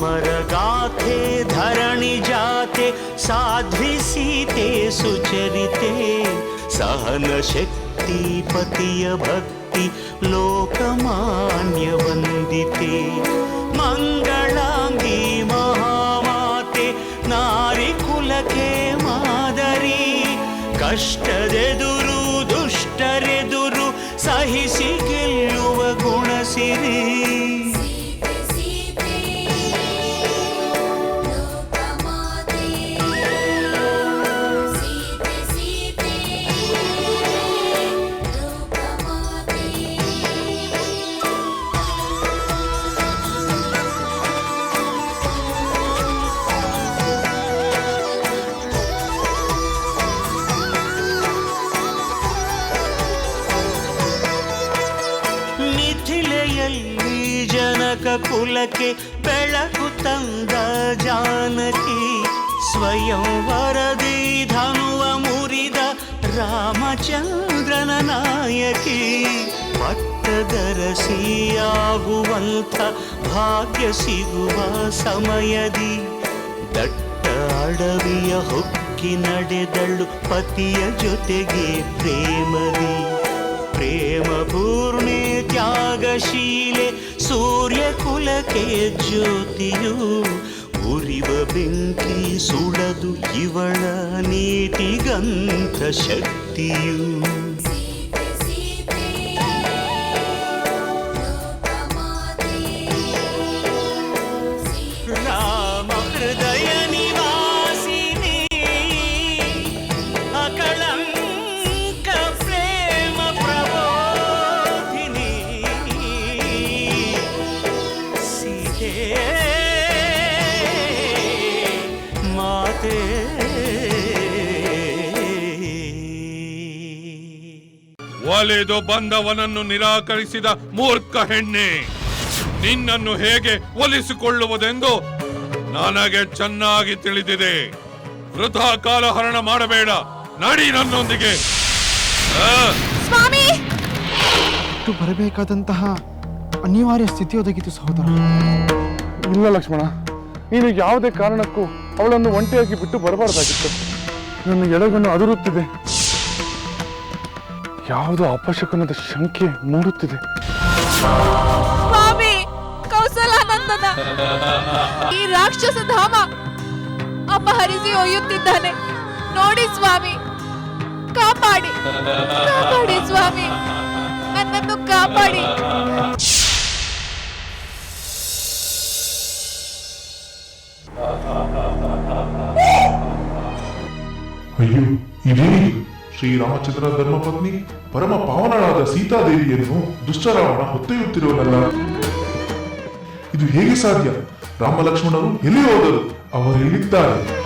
अमरगाथे धरणि जाते साध्वि सीते सुचरिते सहनशक्ति पतिय भक्ति लोकमान्यवन्दिते मङ्गलाङ्गी महामाते नारिकुलके मादरी ಕಷ್ಟದೆದುರು ದುಷ್ಟರೆದುರು ಸಹಿಸಿ ಗೆಲ್ಲುವ ಗುಣಸಿರಿ ರಾಮಚಂದ್ರನ ನಾಯಕಿ ಪಟ್ಟದರಸಿಯಾಗುವಂಥ ಭಾಗ್ಯ ಸಿಗುವ ಸಮಯದಿ ದಟ್ಟ ಅಡವಿಯ ಹೊಕ್ಕಿ ನಡೆದಳು ಪತಿಯ ಜೊತೆಗೆ ಪ್ರೇಮದಿ ಪ್ರೇಮ ಪೂರ್ಣೆ ತ್ಯಾಗಶೀಲೆ ಸೂರ್ಯ ಕುಲಕ್ಕೆ ಜ್ಯೋತಿಯು ಉರಿವ ಬೆಂಕಿ ಸುಡದು ಇವಳ ನೀತಿಗಂಥ ಶಕ್ತಿಯು ಒಲಿದು ಬಂದವನನ್ನು ನಿರಾಕರಿಸಿದ ಮೂರ್ಖ ಹೆಣ್ಣೆ. ನಿನ್ನನ್ನು ಹೇಗೆ ಒಲಿಸಿಕೊಳ್ಳುವುದೆಂದು ನನಗೆ ಚೆನ್ನಾಗಿ ತಿಳಿದಿದೆ. ವೃಥಾ ಕಾಲಹರಣ ಮಾಡಬೇಡ. ನಡಿ ನನ್ನೊಂದಿಗೆ. ಬಿಟ್ಟು ಬರಬೇಕಾದಂತಹ ಅನಿವಾರ್ಯ ಸ್ಥಿತಿ ಒದಗಿತು ಸಹೋದರ. ಇಲ್ಲ ಲಕ್ಷ್ಮಣ ನೀನು ಯಾವುದೇ ಕಾರಣಕ್ಕೂ ಅವಳನ್ನು ಒಂಟಿಯಾಗಿ ಬಿಟ್ಟು ಬರಬಾರ್ದಾಗಿತ್ತು. ನನ್ನ ಎಡಗನ್ನು ಅದುರುತ್ತಿದೆ. ಯಾವುದೋ ಅಪಶಕನದ ಶಂಕೆ ಮೂಡುತ್ತಿದೆ. ಸ್ವಾಮಿ ಕೌಸಲಾನಂದನ ಈ ರಾಕ್ಷಸ ಧಾಮ ಅಪಹರಿಸಿ ಒಯ್ಯುತ್ತಿದ್ದಾನೆ. ನೋಡಿ ಸ್ವಾಮಿ ಕಾಪಾಡಿ ಕಾಪಾಡಿ ಸ್ವಾಮಿ ನನ್ನನ್ನು ಕಾಪಾಡಿ. ಅಯ್ಯೋ ಇದೇನಿದು ಶ್ರೀರಾಮಚಂದ್ರ ಧರ್ಮಪತ್ನಿ ಪರಮ ಪಾವನಳಾದ ಸೀತಾದೇವಿಯನ್ನು ದುಷ್ಟರಾವಣ ಹೊತ್ತೊಯ್ಯುತ್ತಿರುವನಲ್ಲ. ಇದು ಹೇಗೆ ಸಾಧ್ಯ? ರಾಮ ಲಕ್ಷ್ಮಣರು ಎಲ್ಲಿ ಹೋದರು? ಅವರು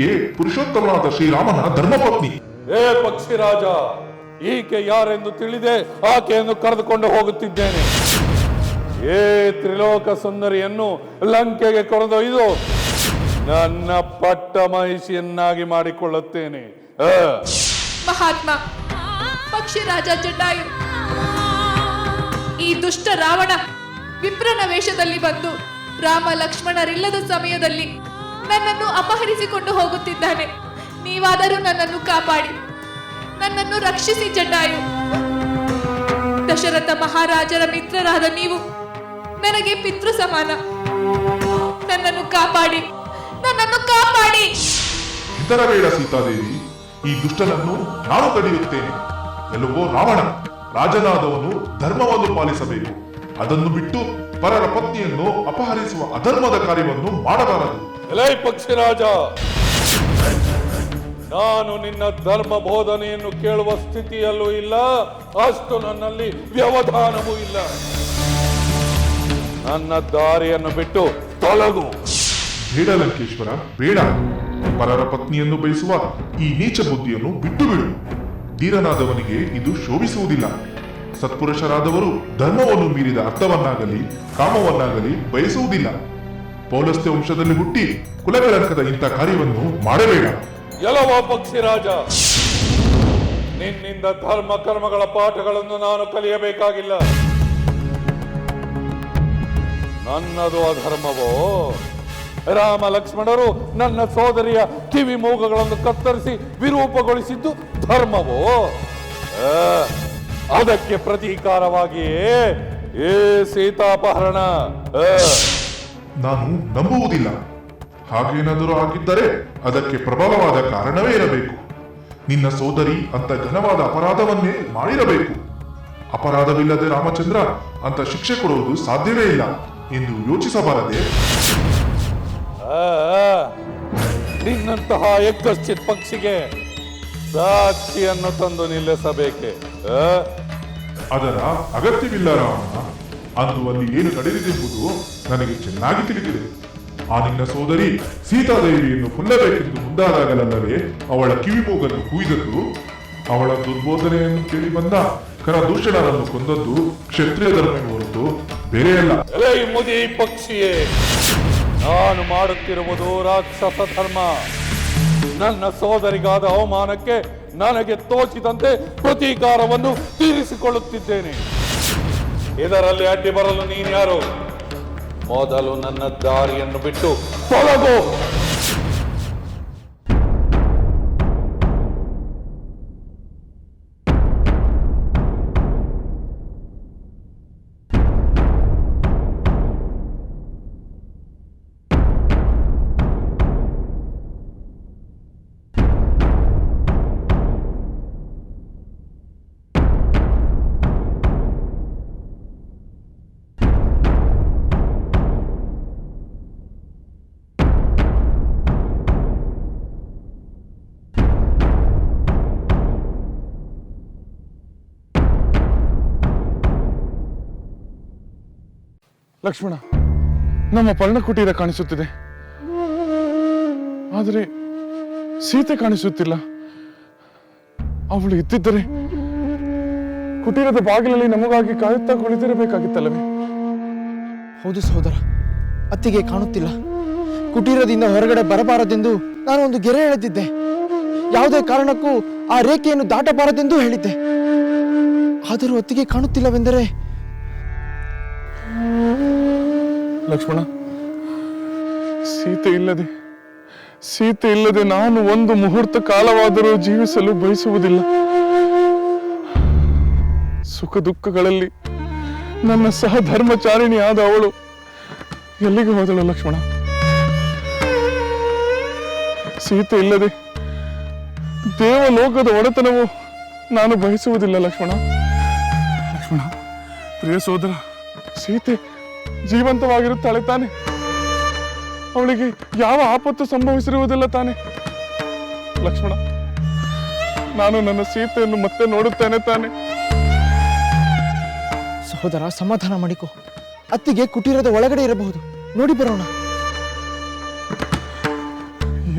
ಈಕೆ ಪುರುಷೋತ್ತಮನಾದ ಶ್ರೀರಾಮನ ಧರ್ಮಪತ್ನಿ. ಏ ಪಕ್ಷಿರಾಜ ಈಕೆ ಯಾರೆಂದು ತಿಳಿದೆ ಆಕೆಯನ್ನು ಕರೆದುಕೊಂಡು ಹೋಗುತ್ತಿದ್ದೇನೆ. ಏ ತ್ರಿಲೋಕ ಸುಂದರಿಯನ್ನು ಲಂಕೆಗೆ ಕೊರೆದೊಯ್ದು ನನ್ನ ಪಟ್ಟ ಮಹಿಷಿಯನ್ನಾಗಿ ಮಾಡಿಕೊಳ್ಳುತ್ತೇನೆ. ಆ. ಮಹಾತ್ಮ ಪಕ್ಷಿರಾಜ ಜಟಾಯು. ಈ ದುಷ್ಟ ರಾವಣ ವಿಪ್ರನ ವೇಷದಲ್ಲಿ ಬಂದು ರಾಮ ಲಕ್ಷ್ಮಣರಿಲ್ಲದ ಸಮಯದಲ್ಲಿ ನನ್ನನ್ನು ಅಪಹರಿಸಿಕೊಂಡು ಹೋಗುತ್ತಿದ್ದಾನೆ. ನೀವಾದರೂ ನನ್ನನ್ನು ಕಾಪಾಡಿ. ನನ್ನನ್ನು ರಕ್ಷಿಸಿ, ಜಟಾಯು. ದಶರಥ ಮಹಾರಾಜರ ಮಿತ್ರರಾದ ನೀವು. ನನಗೆ ಪಿತೃ ಸಮಾನ. ನನ್ನನ್ನು ಕಾಪಾಡಿ. ನನ್ನನ್ನು ಕಾಪಾಡಿ. ಬೇಡ ಸೀತಾದೇವಿ. ಈ ದುಷ್ಟನನ್ನು ನಾನು ತಡೆಯುತ್ತೇನೆ. ಎಲ್ಲವೋ ರಾವಣ, ರಾಜನಾದವನು ಧರ್ಮವನ್ನು ಪಾಲಿಸಬೇಕು. ಅದನ್ನು ಬಿಟ್ಟು ಪರರ ಪತ್ನಿಯನ್ನು ಅಪಹರಿಸುವ ಅಧರ್ಮದ ಕಾರ್ಯವನ್ನು ಮಾಡಬಾರದು. ಎಲೈ ಪಕ್ಷಿರಾಜ ನಾನು ನಿನ್ನ ಧರ್ಮ ಬೋಧನೆಯನ್ನು ಕೇಳುವ ಸ್ಥಿತಿಯಲ್ಲೂ ಇಲ್ಲ ಅಷ್ಟು ನನ್ನಲ್ಲಿ ವ್ಯವಧಾನವೂ ಇಲ್ಲ. ನನ್ನ ದಾರಿಯನ್ನು ಬಿಟ್ಟು ತೊಲಗು. ಬೇಡ ಲಂಕೇಶ್ವರ ಬೇಡ. ಪರರ ಪತ್ನಿಯನ್ನು ಬಯಸುವ ಈ ನೀಚ ಬುದ್ಧಿಯನ್ನು ಬಿಟ್ಟು ಬಿಡು. ಧೀರನಾದವನಿಗೆ ಇದು ಶೋಭಿಸುವುದಿಲ್ಲ. ಸತ್ಪುರುಷರಾದವರು ಧರ್ಮವನ್ನು ಮೀರಿದ ಅರ್ಥವನ್ನಾಗಲಿ ಕಾಮವನ್ನಾಗಲಿ ಬಯಸುವುದಿಲ್ಲ. ಪೌಲಸ್ತ್ಯ ವಂಶದಲ್ಲಿ ಹುಟ್ಟಿ ಕುಲಗಳಂಕದ ಇಂಥ ಕಾರ್ಯವನ್ನು ಮಾಡಬೇಡ. ಎಲವ ಪಕ್ಷಿರಾಜ ನಿನ್ನಿಂದ ಧರ್ಮ ಕರ್ಮಗಳ ಪಾಠಗಳನ್ನು ನಾನು ಕಲಿಯಬೇಕಾಗಿಲ್ಲ. ನನ್ನದು ಅಧರ್ಮವೋ? ರಾಮ ಲಕ್ಷ್ಮಣರು ನನ್ನ ಸೋದರಿಯ ಕಿವಿ ಮೂಗಗಳನ್ನು ಕತ್ತರಿಸಿ ವಿರೂಪಗೊಳಿಸಿದ್ದು ಧರ್ಮವೋ? ಅದಕ್ಕೆ ಪ್ರತೀಕಾರವಾಗಿಯೇ ಏ ಸೀತಾಪಹರಣ ನಾನು ನಂಬುವುದಿಲ್ಲ. ಹಾಗೇನಾದರೂ ಆಗಿದ್ದರೆ ಅದಕ್ಕೆ ಪ್ರಬಲವಾದ ಕಾರಣವೇ ಇರಬೇಕು. ನಿನ್ನ ಸೋದರಿ ಅಂತ ಘನವಾದ ಅಪರಾಧವನ್ನೇ ಮಾಡಿರಬೇಕು. ಅಪರಾಧವಿಲ್ಲದೆ ರಾಮಚಂದ್ರ ಅಂತ ಶಿಕ್ಷೆ ಕೊಡುವುದು ಸಾಧ್ಯವೇ ಇಲ್ಲ ಎಂದು ಯೋಚಿಸಬಾರದೆ. ನಿನ್ನಂತಹ ಎಕ್ಕಶ್ಚಿತ್ ಪಕ್ಷಿಗೆ ಸಾಕ್ಷಿಯನ್ನು ತಂದು ನಿಲ್ಲಿಸಬೇಕೆ? ಅದರ ಅಗತ್ಯವಿಲ್ಲ ರಾವಣ. ಅಂದು ಅಲ್ಲಿ ಏನು ನಡೆದಿದೆಂಬುದು ನನಗೆ ಚೆನ್ನಾಗಿ ತಿಳಿದಿದೆ. ಆ ನಿನ್ನ ಸೋದರಿ ಸೀತಾದೇವಿಯನ್ನು ಕೊಲ್ಲಬೇಕೆಂದು ಮುಂದಾದಾಗಲಲ್ಲವೇ ಅವಳ ಕಿವಿಮೂಗನ್ನು ಕುಯ್ದದ್ದು ಅವಳ ದುರ್ಬೋಧನೆಯನ್ನು ಕೇಳಿ ಬಂದ ಕರ ದೂಷಣರನ್ನು ಕೊಂದದ್ದು ಕ್ಷತ್ರಿಯ ಧರ್ಮ ಹೊರತು ಬೇರೆಯಲ್ಲ ಅಲ್ಲ. ಮುದಿ ಪಕ್ಷಿಯೇ ನಾನು ಮಾಡುತ್ತಿರುವುದು ರಾಕ್ಷಸ ಧರ್ಮ. ನನ್ನ ಸೋದರಿಗಾದ ಅವಮಾನಕ್ಕೆ ನನಗೆ ತೋಚಿದಂತೆ ಪ್ರತೀಕಾರವನ್ನು ತೀರಿಸಿಕೊಳ್ಳುತ್ತಿದ್ದೇನೆ. ಇದರಲ್ಲಿ ಅಡ್ಡಿ ಬರಲು ನೀನ್ಯಾರು ಮೊದಲು ನನ್ನ ದಾರಿಯನ್ನು ಬಿಟ್ಟು ತೊಲಗು. ಲಕ್ಷ್ಮಣ, ನಮ್ಮ ಪರ್ಣಕುಟೀರ ಕಾಣಿಸುತ್ತಿದೆ. ಆದರೆ ಸೀತೆ ಕಾಣಿಸುತ್ತಿಲ್ಲ. ಅವಳು ಇದ್ದಿದ್ದರೆ ಕುಟೀರದ ಬಾಗಿಲಲ್ಲಿ ನಮಗಾಗಿ ಕಾಯುತ್ತಾ ಕುಳಿತಿರಬೇಕಾಗಿತ್ತಲ್ಲವೇ? ಹೌದು ಸಹೋದರ, ಅತ್ತಿಗೆ ಕಾಣುತ್ತಿಲ್ಲ. ಕುಟೀರದಿಂದ ಹೊರಗಡೆ ಬರಬಾರದೆಂದು ನಾನು ಒಂದು ಗೆರೆ ಎಳೆದಿದ್ದೆ. ಯಾವುದೇ ಕಾರಣಕ್ಕೂ ಆ ರೇಖೆಯನ್ನು ದಾಟಬಾರದೆಂದು ಹೇಳಿದ್ದೆ. ಆದರೂ ಅತ್ತಿಗೆ ಕಾಣುತ್ತಿಲ್ಲವೆಂದರೆ ಲಕ್ಷ್ಮಣ? ಸೀತೆ ಇಲ್ಲದೆ ಸೀತೆ ಇಲ್ಲದೆ ನಾನು ಒಂದು ಮುಹೂರ್ತ ಕಾಲವಾದರೂ ಜೀವಿಸಲು ಬಯಸುವುದಿಲ್ಲ. ಸುಖ ದುಃಖಗಳಲ್ಲಿ ನನ್ನ ಸಹ ಧರ್ಮಚಾರಿಣಿಯಾದ ಅವಳು ಎಲ್ಲಿಗೆ ಹೋದಳು ಲಕ್ಷ್ಮಣ? ಸೀತೆ ಇಲ್ಲದೆ ದೇವಲೋಕದ ಒಡೆತನವು ನಾನು ಬಯಸುವುದಿಲ್ಲ ಲಕ್ಷ್ಮಣ. ಲಕ್ಷ್ಮಣ ಪ್ರಿಯ ಸೋದರ ಸೀತೆ ಜೀವಂತವಾಗಿರುತ್ತಾಳೆ ತಾನೆ. ಅವಳಿಗೆ ಯಾವ ಆಪತ್ತು ಸಂಭವಿಸಿರುವುದಿಲ್ಲ ತಾನೆ. ಲಕ್ಷ್ಮಣ ನಾನು ನನ್ನ ಸೀತೆಯನ್ನು ಮತ್ತೆ ನೋಡುತ್ತೇನೆ ತಾನೆ. ಸಹೋದರ ಸಮಾಧಾನ ಮಾಡಿಕೊ. ಅತ್ತಿಗೆ ಕುಟೀರದ ಒಳಗಡೆ ಇರಬಹುದು. ನೋಡಿ ಬರೋಣ.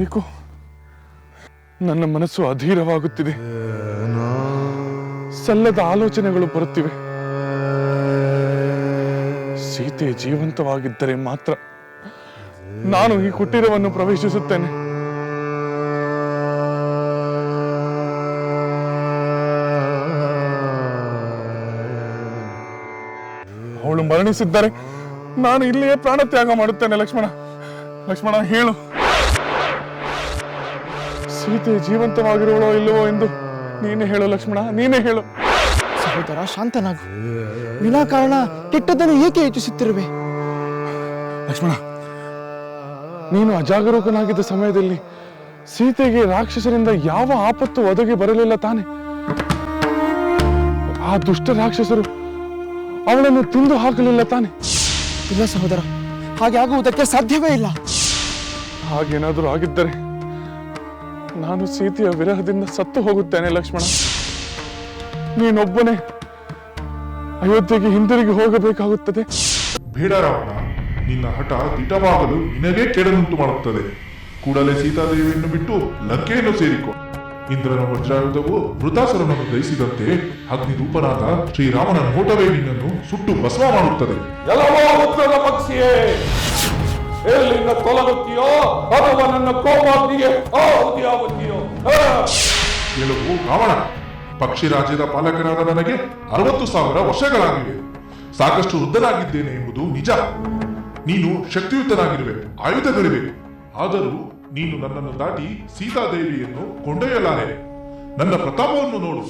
ಏಕೋ ನನ್ನ ಮನಸ್ಸು ಅಧೀರವಾಗುತ್ತಿದೆ. ಸಲ್ಲದ ಆಲೋಚನೆಗಳು ಬರುತ್ತಿವೆ. ಸೀತೆ ಜೀವಂತವಾಗಿದ್ದರೆ ಮಾತ್ರ ನಾನು ಈ ಕುಟೀರವನ್ನು ಪ್ರವೇಶಿಸುತ್ತೇನೆ. ಅವಳು ಮರಣಿಸಿದ್ದರೆ ನಾನು ಇಲ್ಲಿಯೇ ಪ್ರಾಣ ತ್ಯಾಗ ಮಾಡುತ್ತೇನೆ ಲಕ್ಷ್ಮಣ. ಲಕ್ಷ್ಮಣ, ಹೇಳು. ಸೀತೆ ಜೀವಂತವಾಗಿರುವಳೋ ಇಲ್ಲವೋ ಎಂದು ನೀನೇ ಹೇಳು ಲಕ್ಷ್ಮಣ, ನೀನೇ ಹೇಳು. ಸಹೋದರ ಶಾಂತನಾಗು. ವಿನಾಕಾರಣ ಕೆಟ್ಟದನ್ನು ಏಕೆ ಯೋಚಿಸುತ್ತಿರುವೆ ಲಕ್ಷ್ಮಣ ನೀನು ಅಜಾಗರೂಕನಾಗಿದ್ದ ಸಮಯದಲ್ಲಿ ಸೀತೆಗೆ ರಾಕ್ಷಸರಿಂದ ಯಾವ ಆಪತ್ತು ಒದಗಿ ಬರಲಿಲ್ಲ ತಾನೆ? ಆ ದುಷ್ಟ ರಾಕ್ಷಸರು ಅವಳನ್ನು ತಿಂದು ಹಾಕಲಿಲ್ಲ ತಾನೆ? ಇಲ್ಲ ಸಹೋದರ ಹಾಗೆ ಆಗುವುದಕ್ಕೆ ಸಾಧ್ಯವೇ ಇಲ್ಲ. ಹಾಗೇನಾದರೂ ಆಗಿದ್ದರೆ ನಾನು ಸೀತೆಯ ವಿರಹದಿಂದ ಸತ್ತು ಹೋಗುತ್ತೇನೆ ಲಕ್ಷ್ಮಣ. ನೀನೊಬ್ಬನೇ ಅಯೋಧ್ಯೆಗೆ ಹಿಂದಿರುಗಿ ಹೋಗಬೇಕಾಗುತ್ತದೆ. ಬೇಡ ರಾವಣ ನಿನ್ನ ಹಠ ದಿಟವಾಗಲು ನಿನಗೇ ಕೆಡನುಂಟು ಮಾಡುತ್ತದೆ. ಕೂಡಲೇ ಸೀತಾದೇವಿಯನ್ನು ಬಿಟ್ಟು ಲಕ್ಕೆಯನ್ನು ಸೇರಿಕೊ. ಇಂದ್ರನ ವಜ್ರಾಯುಧವು ವೃತಾಸುರನನ್ನು ದಯಿಸಿದಂತೆ ಅಗ್ನಿರೂಪನಾದ ಶ್ರೀರಾಮನ ನೋಟವೇ ನಿನ್ನನ್ನು ಸುಟ್ಟು ಭಸ್ಮ ಮಾಡುತ್ತದೆ. ಪಕ್ಷಿಯೇ ಎಲ್ಲಿಂದ ತೊಲಗುತ್ತೀಯೋ ಅಥವಾ ನನ್ನ ಕೋಪಾಗ್ನಿಗೆ! ಕೆಲವು ಕಾವಣ ಪಕ್ಷಿ ರಾಜ್ಯದ ಪಾಲಕನಾದ ನನಗೆ ಅರವತ್ತು ಸಾವಿರ ವರ್ಷಗಳಾಗಿವೆ. ಸಾಕಷ್ಟು ವೃದ್ಧನಾಗಿದ್ದೇನೆ ಎಂಬುದು ನಿಜ. ನೀನು ಶಕ್ತಿಯುತನಾಗಿರುವೆ, ಆಯುಧಗಳಿವೆ. ಆದರೂ ನೀನು ನನ್ನನ್ನು ದಾಟಿ ಸೀತಾದೇವಿಯನ್ನು ಕೊಂಡೊಯ್ಯಲಾರೆ. ನನ್ನ ಪ್ರತಾಪವನ್ನು ನೋಡು.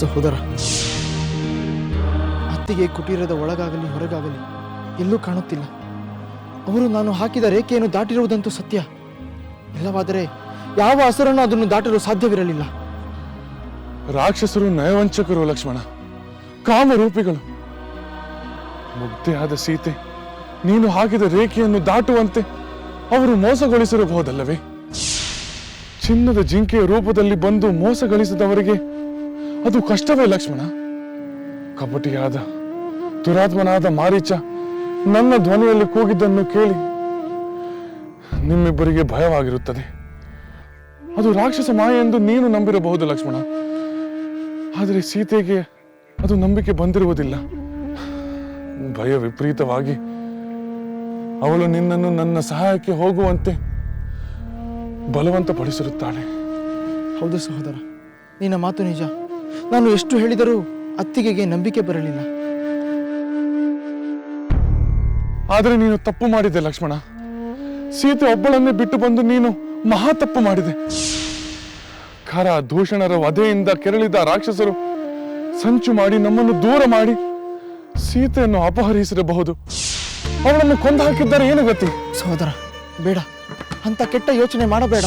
ಸಹೋದರ, ಅತ್ತಿಗೆ ಕುಟೀರದ ಒಳಗಾಗಲಿ ಹೊರಗಾಗಲಿ ಎಲ್ಲೂ ಕಾಣುತ್ತಿಲ್ಲ. ಅವರು ನಾನು ಹಾಕಿದ ರೇಖೆಯನ್ನು ದಾಟಿರುವುದಂತೂ ಸತ್ಯ. ಇಲ್ಲವಾದರೆ ಯಾವ ಹಸರನ್ನು ಅದನ್ನು ದಾಟಲು ಸಾಧ್ಯವಿರಲಿಲ್ಲ. ರಾಕ್ಷಸರು, ನಯವಂಚಕರು ಲಕ್ಷ್ಮಣ, ಕಾಮರೂಪಿಗಳು, ಮುಗ್ಧೆಯಾದ ಸೀತೆ, ನೀನು ಹಾಕಿದ ರೇಖೆಯನ್ನು ದಾಟುವಂತೆ ಅವರು ಮೋಸಗೊಳಿಸಿರಬಹುದಲ್ಲವೇ? ಚಿನ್ನದ ಜಿಂಕೆಯ ರೂಪದಲ್ಲಿ ಬಂದು ಮೋಸಗೊಳಿಸಿದವರಿಗೆ ಅದು ಕಷ್ಟವೇ ಲಕ್ಷ್ಮಣ. ಕಪಟಿಯಾದ, ದುರಾತ್ಮನಾದ ಮಾರೀಚ ನನ್ನ ಧ್ವನಿಯಲ್ಲಿ ಕೂಗಿದ್ದನ್ನು ಕೇಳಿ ನಿಮ್ಮಿಬ್ಬರಿಗೆ ಭಯವಾಗಿರುತ್ತದೆ. ಅದು ರಾಕ್ಷಸ ಮಾಯ ಎಂದು ನೀನು ನಂಬಿರಬಹುದು ಲಕ್ಷ್ಮಣ. ಆದರೆ ಸೀತೆಗೆ ಅದು ನಂಬಿಕೆ ಬಂದಿರುವುದಿಲ್ಲ. ಭಯ ವಿಪರೀತವಾಗಿ ಅವಳು ನಿನ್ನನ್ನು ನನ್ನ ಸಹಾಯಕ್ಕೆ ಹೋಗುವಂತೆ ಬಲವಂತಪಡಿಸಿರುತ್ತಾಳೆ. ಹೌದು ಸಹೋದರ, ನಿನ್ನ ಮಾತು ನಿಜ. ನಾನು ಎಷ್ಟು ಹೇಳಿದರೂ ಅತ್ತಿಗೆಗೆ ನಂಬಿಕೆ ಬರಲಿಲ್ಲ. ಆದರೆ ನೀನು ತಪ್ಪು ಮಾಡಿದೆ ಲಕ್ಷ್ಮಣ. ಸೀತೆ ಒಬ್ಬಳನ್ನೇ ಬಿಟ್ಟು ಬಂದು ನೀನು ಮಹಾ ತಪ್ಪು ಮಾಡಿದೆ. ಖರ ದೂಷಣರ ವಧೆಯಿಂದ ಕೆರಳಿದ ರಾಕ್ಷಸರು ಸಂಚು ಮಾಡಿ ನಮ್ಮನ್ನು ದೂರ ಮಾಡಿ ಸೀತೆಯನ್ನು ಅಪಹರಿಸಿರಬಹುದು. ಅವಳನ್ನು ಕೊಂದು ಹಾಕಿದ್ದಾರೆ ಏನು ಗತಿ? ಸಹೋದರ ಬೇಡ. ಅಂತ ಕೆಟ್ಟ ಯೋಚನೆ ಮಾಡಬೇಡ.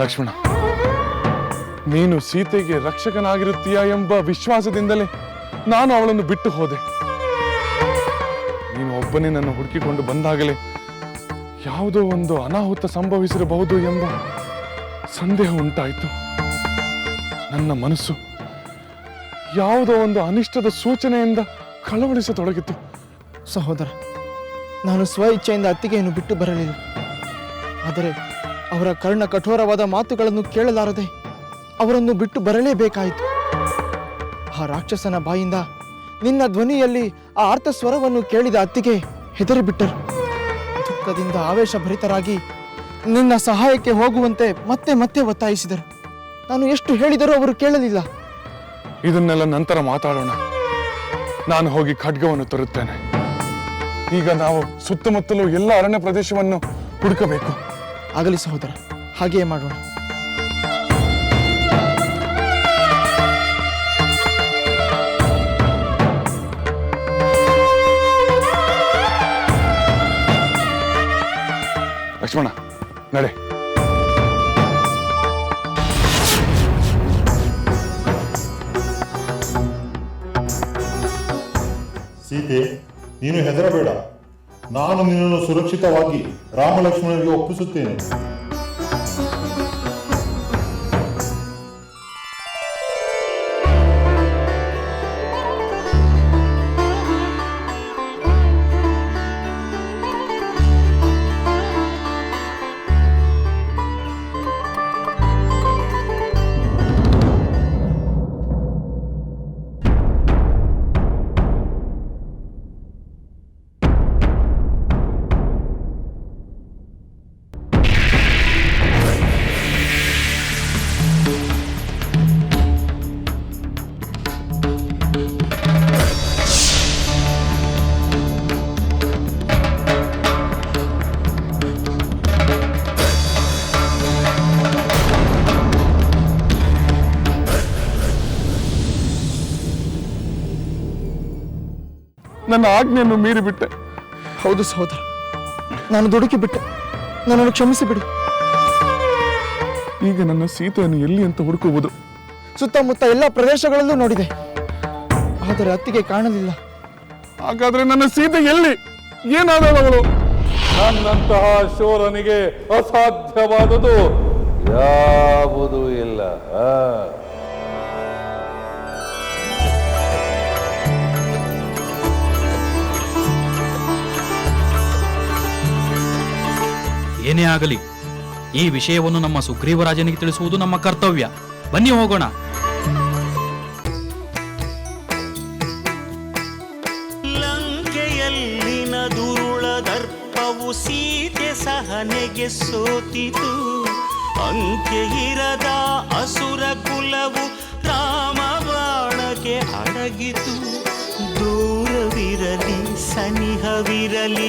ಲಕ್ಷ್ಮಣ, ನೀನು ಸೀತೆಗೆ ರಕ್ಷಕನಾಗಿರುತ್ತೀಯ ಎಂಬ ವಿಶ್ವಾಸದಿಂದಲೇ ನಾನು ಅವಳನ್ನು ಬಿಟ್ಟು ಹೋದೆ. ನೀನು ಒಬ್ಬನೇ ನನ್ನ ಹುಡುಕಿಕೊಂಡು ಬಂದಾಗಲೇ ಯಾವುದೋ ಒಂದು ಅನಾಹುತ ಸಂಭವಿಸಿರಬಹುದು ಎಂಬ ಸಂದೇಹ ಉಂಟಾಯಿತು. ನನ್ನ ಮನಸ್ಸು ಯಾವುದೋ ಒಂದು ಅನಿಷ್ಟದ ಸೂಚನೆಯಿಂದ ಕಳವಳಿಸತೊಡಗಿತು. ಸಹೋದರ, ನಾನು ಸ್ವ ಇಚ್ಛೆಯಿಂದ ಅತ್ತಿಗೆಯನ್ನು ಬಿಟ್ಟು ಬರಲಿಲ್ಲ. ಆದರೆ ಅವರ ಕರ್ಣ ಕಠೋರವಾದ ಮಾತುಗಳನ್ನು ಕೇಳಲಾರದೆ ಅವರನ್ನು ಬಿಟ್ಟು ಬರಲೇಬೇಕಾಯಿತು. ಆ ರಾಕ್ಷಸನ ಬಾಯಿಂದ ನಿನ್ನ ಧ್ವನಿಯಲ್ಲಿ ಆ ಆರ್ತ ಸ್ವರವನ್ನು ಕೇಳಿದ ಅತ್ತಿಗೆ ಹೆದರಿಬಿಟ್ಟರು. ದುಃಖದಿಂದ ಆವೇಶಭರಿತರಾಗಿ ನಿನ್ನ ಸಹಾಯಕ್ಕೆ ಹೋಗುವಂತೆ ಮತ್ತೆ ಮತ್ತೆ ಒತ್ತಾಯಿಸಿದರು. ನಾನು ಎಷ್ಟು ಹೇಳಿದರೂ ಅವರು ಕೇಳಲಿಲ್ಲ. ಇದನ್ನೆಲ್ಲ ನಂತರ ಮಾತಾಡೋಣ. ನಾನು ಹೋಗಿ ಖಡ್ಗವನ್ನು ತರುತ್ತೇನೆ. ಈಗ ನಾವು ಸುತ್ತಮುತ್ತಲೂ ಎಲ್ಲ ಅರಣ್ಯ ಪ್ರದೇಶವನ್ನು ಹುಡುಕಬೇಕು. ಆಗಲಿ ಸಹೋದರ ಹಾಗೆಯೇ ಮಾಡೋಣ. ಲಕ್ಷ್ಮಣ ನಡೆ. ಸೀತೆ ನೀನು ಹೆದರಬೇಡ. ನಾನು ನಿನ್ನನ್ನು ಸುರಕ್ಷಿತವಾಗಿ ರಾಮಲಕ್ಷ್ಮಣರಿಗೆ ಒಪ್ಪಿಸುತ್ತೇನೆ. ನನ್ನ ಆಜ್ಞೆಯನ್ನು ಮೀರಿಬಿಟ್ಟೆ ಹೌದು ಸಹೋದರ. ನಾನು ದುಡುಕಿ ಬಿಟ್ಟೆ. ನನ್ನನ್ನು ಕ್ಷಮಿಸಿಬಿಡಿ ಈಗ ನನ್ನ ಸೀತೆಯನ್ನು ಎಲ್ಲಿ ಅಂತ ಹುಡುಕುವುದು? ಸುತ್ತಮುತ್ತ ಎಲ್ಲ ಪ್ರದೇಶಗಳಲ್ಲೂ ನೋಡಿದೆ. ಆದರೆ ಅತ್ತಿಗೆ ಕಾಣಲಿಲ್ಲ. ಹಾಗಾದ್ರೆ ನನ್ನ ಸೀತೆ ಎಲ್ಲಿ? ಏನಾದವಳು ನನ್ನಂತಹ ಶೋರನಿಗೆ ಅಸಾಧ್ಯವಾದುದು ಯಾವುದೂ ಇಲ್ಲ. ಏನೇ ಆಗಲಿ, ಈ ವಿಷಯವನ್ನು ನಮ್ಮ ಸುಗ್ರೀವರಾಜನಿಗೆ ತಿಳಿಸುವುದು ನಮ್ಮ ಕರ್ತವ್ಯ. ಬನ್ನಿ ಹೋಗೋಣ. ಲಂಕೆಯಲ್ಲಿನ ದುರುಳ ದರ್ಪವು ಸೀತೆ ಸಹನೆಗೆ ಸೋತಿತು. ಅಂಕೆ ಇರದ ಅಸುರ ಕುಲವು ರಾಮ ಬಾಣಕ್ಕೆ ಅಡಗಿತು. ದೂರವಿರಲಿ, ಸನಿಹವಿರಲಿ